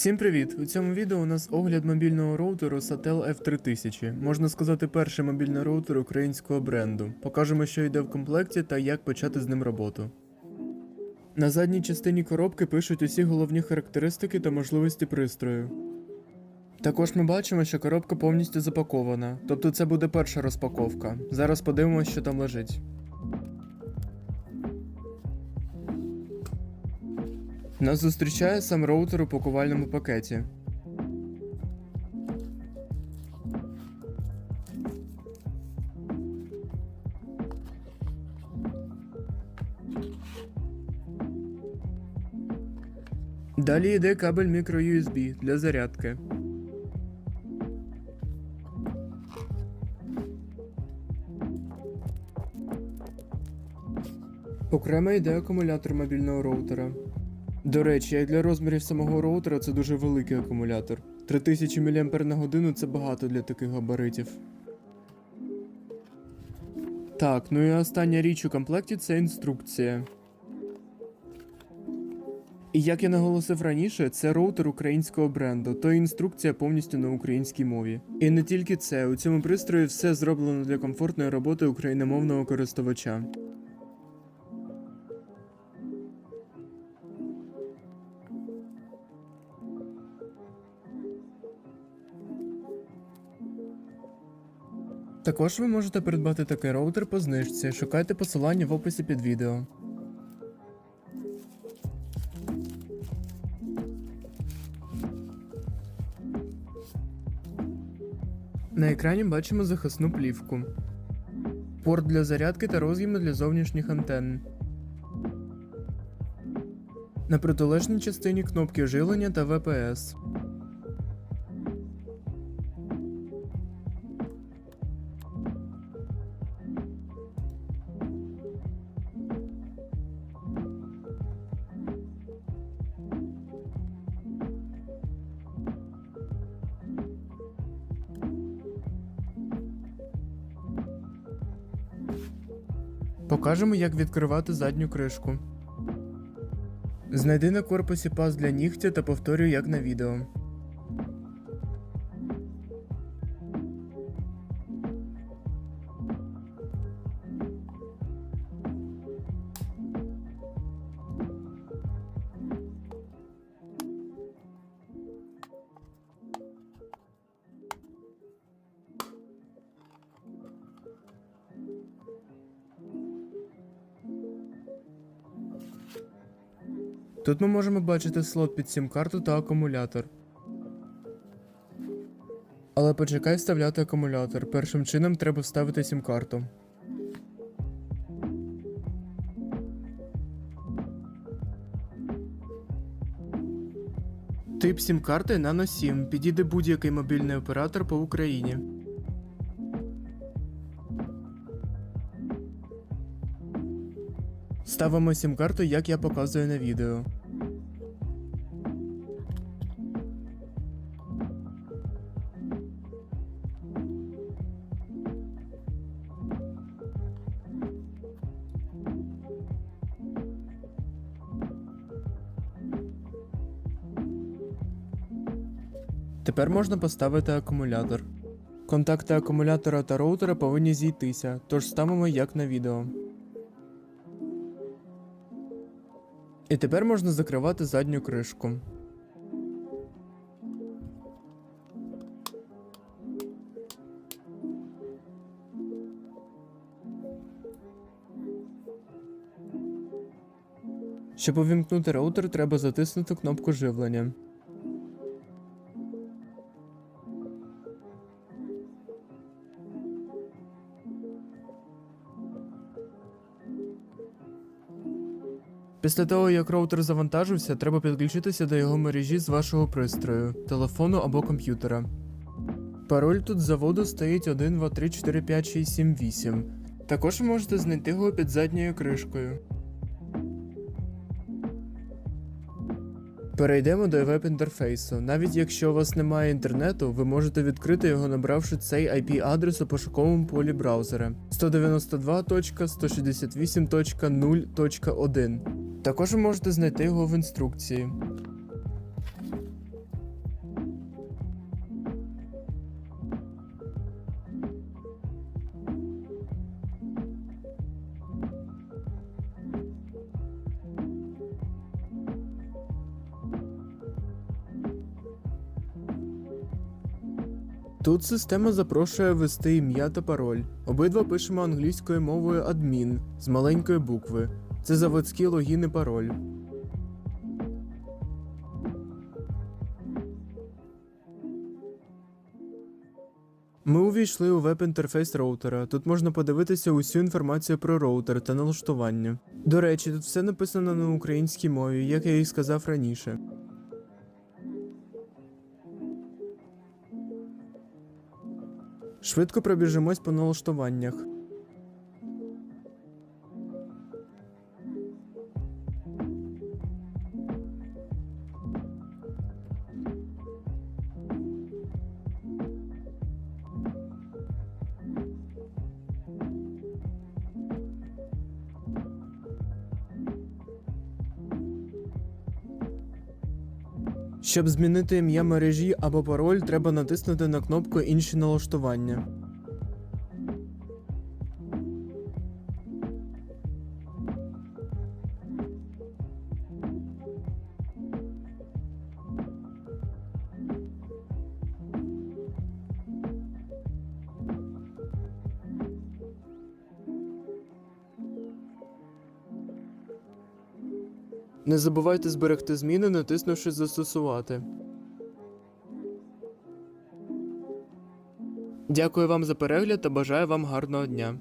Всім привіт! У цьому відео у нас огляд мобільного роутеру Satel F3000. Можна сказати, перший мобільний роутер українського бренду. Покажемо, що йде в комплекті та як почати з ним роботу. На задній частині коробки пишуть усі головні характеристики та можливості пристрою. Також ми бачимо, що коробка повністю запакована, тобто це буде перша розпаковка. Зараз подивимося, що там лежить. Нас зустрічає сам роутер у пакувальному пакеті. Далі йде кабель microUSB для зарядки. Окремо йде акумулятор мобільного роутера. До речі, як для розмірів самого роутера це дуже великий акумулятор. 3000 мАч на годину це багато для таких габаритів. Так, ну і остання річ у комплекті це інструкція. І як я наголосив раніше, це роутер українського бренду, то інструкція повністю на українській мові. І не тільки це, у цьому пристрої все зроблено для комфортної роботи україномовного користувача. Також ви можете придбати такий роутер по знижці. Шукайте посилання в описі під відео. На екрані бачимо захисну плівку, порт для зарядки та роз'єми для зовнішніх антенн. На протилежній частині кнопки жилення та VPS. Покажемо, як відкривати задню кришку. Знайди на корпусі паз для нігтя та повторюй як на відео. Тут ми можемо бачити слот під сім-карту та акумулятор. Але почекай вставляти акумулятор. Першим чином треба вставити сім-карту. Тип сім-карти Nano 7. Підійде будь-який мобільний оператор по Україні. Ставимо сім-карту, як я показую на відео. Тепер можна поставити акумулятор. Контакти акумулятора та роутера повинні зійтися, тож ставимо як на відео. І тепер можна закривати задню кришку. Щоб увімкнути роутер, треба затиснути кнопку живлення. Після того, як роутер завантажився, треба підключитися до його мережі з вашого пристрою, телефону або комп'ютера. Пароль тут заводу стоїть 1, 2, 3, 4, 5, 6, 7, 8. Також ви можете знайти його під задньою кришкою. Перейдемо до веб-інтерфейсу. Навіть якщо у вас немає інтернету, ви можете відкрити його, набравши цей IP-адрес у пошуковому полі браузера 192.168.0.1. Також ви можете знайти його в інструкції. Тут система запрошує ввести ім'я та пароль. Обидва пишемо англійською мовою адмін з маленької букви. Це заводський логін і пароль. Ми увійшли у веб-інтерфейс роутера. Тут можна подивитися усю інформацію про роутер та налаштування. До речі, тут все написано на українській мові, як я і сказав раніше. Швидко пробіжимось по налаштуваннях. Щоб змінити ім'я мережі або пароль, треба натиснути на кнопку Інші налаштування. Не забувайте зберегти зміни, натиснувши Застосувати. Дякую вам за перегляд та бажаю вам гарного дня.